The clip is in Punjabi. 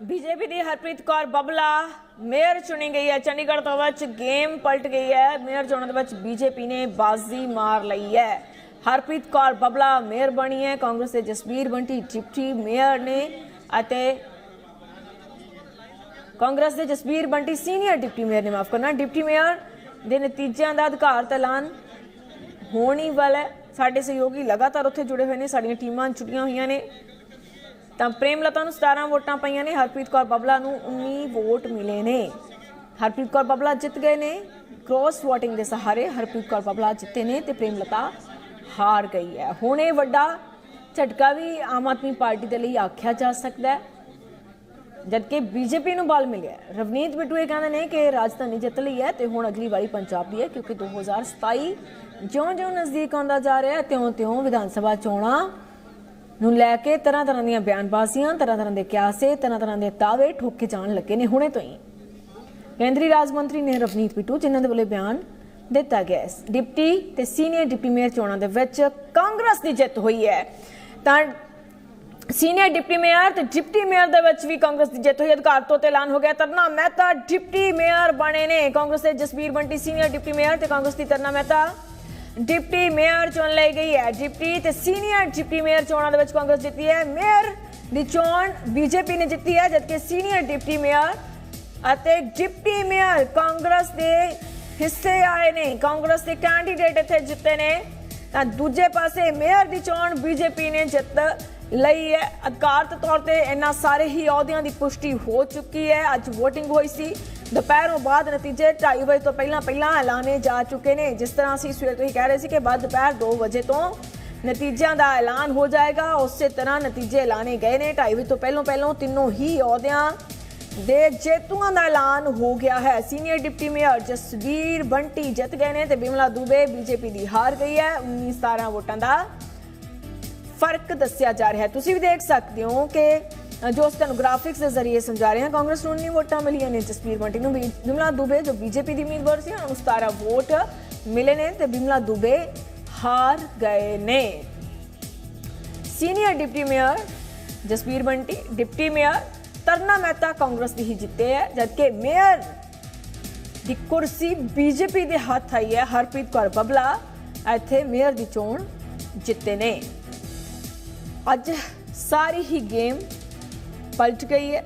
ਬੀਜੇਪੀ ਦੀ ਹਰਪ੍ਰੀਤ ਕੌਰ ਬਬਲਾ, ਮੇਅਰ ਚੁਣੀ ਗਈ ਹੈ। ਚੰਡੀਗੜ੍ਹ ਤੋਂ ਵਿੱਚ ਗੇਮ ਪਲਟ ਗਈ ਹੈ। ਮੇਅਰ ਚੁਣਨ ਦੇ ਵਿੱਚ ਬੀਜੇਪੀ ਨੇ ਬਾਜ਼ੀ ਮਾਰ ਲਈ ਹੈ। ਹਰਪ੍ਰੀਤ ਕੌਰ ਬਬਲਾ, ਮੇਅਰ ਬਣੀ ਹੈ। ਕਾਂਗਰਸ ਦੇ ਜਸਬੀਰ ਬੰਟੀ, ਡਿਪਟੀ ਮੇਅਰ ਨੇ ਅਤੇ ਕਾਂਗਰਸ ਦੇ Jasbir Bunty senior deputy mayor ਨੇ, ਮਾਫ ਕਰਨਾ, ਡਿਪਟੀ ਮੇਅਰ ਦੇ ਨਤੀਜਿਆਂ ਦਾ ਅਧਿਕਾਰਤ ਐਲਾਨ ਹੋਣੀ ਹੀ ਵਾਲਾ ਹੈ। ਸਾਡੇ ਸਹਿਯੋਗੀ ਲਗਾਤਾਰ ਉੱਥੇ ਜੁੜੇ ਹੋਏ ਨੇ, ਸਾਡੀਆਂ ਟੀਮਾਂ ਜੁੜੀਆਂ ਹੋਈਆਂ ਨੇ। ਤਾਂ ਪ੍ਰੇਮਲਤਾ ਨੂੰ 17 ਵੋਟਾਂ ਪਈਆਂ ਨੇ, ਹਰਪ੍ਰੀਤ ਕੌਰ ਬਬਲਾ ਨੂੰ 19 ਵੋਟ ਮਿਲੇ ਨੇ। ਹਰਪ੍ਰੀਤ ਕੌਰ ਬਬਲਾ ਜਿੱਤ ਗਏ ਨੇ ਕ੍ਰੋਸ ਵੋਟਿੰਗ ਦੇ ਸਹਾਰੇ ਹਰਪ੍ਰੀਤ ਕੌਰ ਬਬਲਾ ਜਿੱਤੇ ਨੇ ਤੇ ਪ੍ਰੇਮਲਤਾ ਹਾਰ ਗਈ ਹੈ। ਹੁਣ ਇਹ ਵੱਡਾ ਝਟਕਾ ਵੀ ਆਮ ਆਦਮੀ ਪਾਰਟੀ ਦੇ ਲਈ ਆਖਿਆ ਜਾ ਸਕਦਾ ਹੈ। ਜਦਕਿ ਬੀਜੇਪੀ ਨੂੰ ਬਲ ਮਿਲਿਆ ਰਵਨੀਤ ਬਿੱਟੂ ਇਹ ਕਹਿੰਦੇ ਨੇ ਕਿ ਰਾਜਧਾਨੀ ਜਿੱਤ ਲਈ ਹੈ ਤੇ ਹੁਣ ਅਗਲੀ ਵਾਰੀ ਪੰਜਾਬ ਦੀ ਹੈ, ਕਿਉਂਕਿ 2027 ਜਿਉਂ-ਜਿਉਂ ਨਜ਼ਦੀਕ ਆਉਂਦਾ ਜਾ ਰਿਹਾ ਹੈ, ਤਿਉਂ-ਤਿਉਂ ਵਿਧਾਨ ਸਭਾ ਚੋਣਾਂ ਨੂੰ ਲੈ ਕੇ ਤਰ੍ਹਾਂ ਤਰ੍ਹਾਂ ਦੀਆਂ ਬਿਆਨਬਾਜ਼ੀਆਂ, ਤਰ੍ਹਾਂ ਤਰ੍ਹਾਂ ਦੇ ਕਿਆਸੇ, ਤਰ੍ਹਾਂ ਤਰ੍ਹਾਂ ਦੇ ਦਾਅਵੇ ਠੋਕੇ ਜਾਣ ਲੱਗੇ ਨੇ ਹੁਣੇ ਤੋਂ ਹੀ। ਕੇਂਦਰੀ ਰਾਜ ਮੰਤਰੀ ਨੇ ਰਵਨੀਤ ਬਿੱਟੂ ਜਿਨ੍ਹਾਂ ਦੇ ਵੱਲੋਂ ਬਿਆਨ ਦਿੱਤਾ ਗਿਆ ਹੈ। ਡਿਪਟੀ ਤੇ ਸੀਨੀਅਰ ਡਿਪਟੀ ਮੇਅਰ ਚੋਣਾਂ ਦੇ ਵਿੱਚ ਕਾਂਗਰਸ ਦੀ ਜਿੱਤ ਹੋਈ ਹੈ। ਤਾਂ ਸੀਨੀਅਰ ਡਿਪਟੀ ਮੇਅਰ ਤੇ ਡਿਪਟੀ ਮੇਅਰ ਦੇ ਵਿੱਚ ਵੀ ਕਾਂਗਰਸ ਦੀ ਜਿੱਤ ਹੋਈ ਅਧਿਕਾਰ ਤੋਂ ਤੇ ਐਲਾਨ ਹੋ ਗਿਆ। ਤਰਨਾ ਮਹਿਤਾ ਡਿਪਟੀ ਮੇਅਰ ਬਣੇ ਨੇ। ਕਾਂਗਰਸ ਦੇ Jasvir Bunty senior deputy mayor ਤੇ ਕਾਂਗਰਸ ਦੀ ਤਰਨਾ ਮਹਿਤਾ ਡਿਪਟੀ ਮੇਅਰ ਚੁਣ ਲਈ ਗਈ ਹੈ। ਡਿਪਟੀ ਤੇ ਸੀਨੀਅਰ ਡਿਪਟੀ ਮੇਅਰ ਚੋਣਾਂ ਦੇ ਵਿੱਚ ਕਾਂਗਰਸ ਜਿੱਤੀ ਹੈ। ਮੇਅਰ ਦੀ ਚੋਣ ਬੀਜੇਪੀ ਨੇ ਜਿੱਤੀ ਹੈ, ਜਦਕਿ ਸੀਨੀਅਰ ਡਿਪਟੀ ਮੇਅਰ ਅਤੇ ਡਿਪਟੀ ਮੇਅਰ ਕਾਂਗਰਸ ਦੇ ਹਿੱਸੇ ਆਏ ਨੇ। ਕਾਂਗਰਸ ਦੇ ਕੈਂਡੀਡੇਟ ਇੱਥੇ ਜਿੱਤੇ ਨੇ। ਤਾਂ ਦੂਜੇ ਪਾਸੇ ਮੇਅਰ ਦੀ ਚੋਣ ਬੀਜੇਪੀ ਨੇ ਜਿੱਤ ਲਈ ਹੈ। ਅਧਿਕਾਰਤ ਤੌਰ ਤੇ ਇਹਨਾਂ ਸਾਰੇ ਹੀ ਅਹੁਦਿਆਂ ਦੀ ਪੁਸ਼ਟੀ ਹੋ ਚੁੱਕੀ ਹੈ। ਅੱਜ VOTING ਹੋਈ ਸੀ। ਦੁਪਹਿਰੋਂ ਬਾਅਦ ਨਤੀਜੇ 2:30 ਵਜੇ ਤੋਂ ਪਹਿਲਾਂ ਪਹਿਲਾਂ ਐਲਾਨੇ ਜਾ ਚੁੱਕੇ ਨੇ। ਜਿਸ ਤਰ੍ਹਾਂ ਅਸੀਂ ਸਵੇਰ ਤੋਂ ਹੀ ਕਹਿ ਰਹੇ ਸੀ ਕਿ ਬਾਅਦ ਦੁਪਹਿਰ 2 ਵਜੇ ਤੋਂ ਨਤੀਜਿਆਂ ਦਾ ਐਲਾਨ ਹੋ ਜਾਏਗਾ। ਉਸੇ ਤਰ੍ਹਾਂ ਨਤੀਜੇ ਐਲਾਨੇ ਗਏ ਨੇ। 2:30 ਵਜੇ ਤੋਂ ਪਹਿਲਾਂ ਪਹਿਲਾਂ ਤਿੰਨੋਂ ਹੀ ਅਹੁਦਿਆਂ ਦੇ ਜੇਤੂਆਂ ਦਾ ਐਲਾਨ ਹੋ ਗਿਆ ਹੈ। Senior deputy mayor Jasvir Bunty ਜਿੱਤ ਗਏ ਨੇ ਤੇ ਬਿਮਲਾ ਦੁਬੇ ਬੀਜੇਪੀ ਦੀ ਹਾਰ ਗਈ ਹੈ। 19 17 ਵੋਟਾਂ ਦਾ ਫ਼ਰਕ ਦੱਸਿਆ ਜਾ ਰਿਹਾ ਹੈ। ਤੁਸੀਂ ਵੀ ਦੇਖ ਸਕਦੇ ਹੋ ਕਿ ਅ, ਜੋ ਤੁਹਾਨੂੰ ਗ੍ਰਾਫਿਕਸ ਦੇ ਜ਼ਰੀਏ ਸਮਝਾ ਰਹੇ ਹਾਂ ਕਾਂਗਰਸ ਨੂੰ 19 ਵੋਟਾਂ ਮਿਲੀਆਂ ਨੇ ਜਸਵੀਰ ਨੂੰ ਬਿਮਲਾ ਦੁਬੇ ਜੋ ਬੀਜੇਪੀ ਦੀ ਉਮੀਦਵਾਰ ਸੀ ਉਹਨਾਂ ਨੂੰ 17 ਵੋਟ ਮਿਲੇ ਨੇ ਤੇ ਬਿਮਲਾ ਦੁਬੇ ਹਾਰ ਗਏ ਨੇ। Senior deputy mayor Jasbir Bunty deputy mayor Tarna Mehta Congress ਦੀ ਹੀ ਜਿੱਤੇ ਹੈ ਜਦਕਿ ਮੇਅਰ ਦੀ ਕੁਰਸੀ ਬੀਜੇਪੀ ਦੇ ਹੱਥ ਆਈ ਹੈ ਹਰਪ੍ਰੀਤ ਕੌਰ ਬਬਲਾ ਇੱਥੇ ਮੇਅਰ ਦੀ ਚੋਣ ਜਿੱਤੇ ਨੇ। ਅੱਜ ਸਾਰੀ ਹੀ ਗੇਮ ਪਲਟ ਗਈ ਹੈ।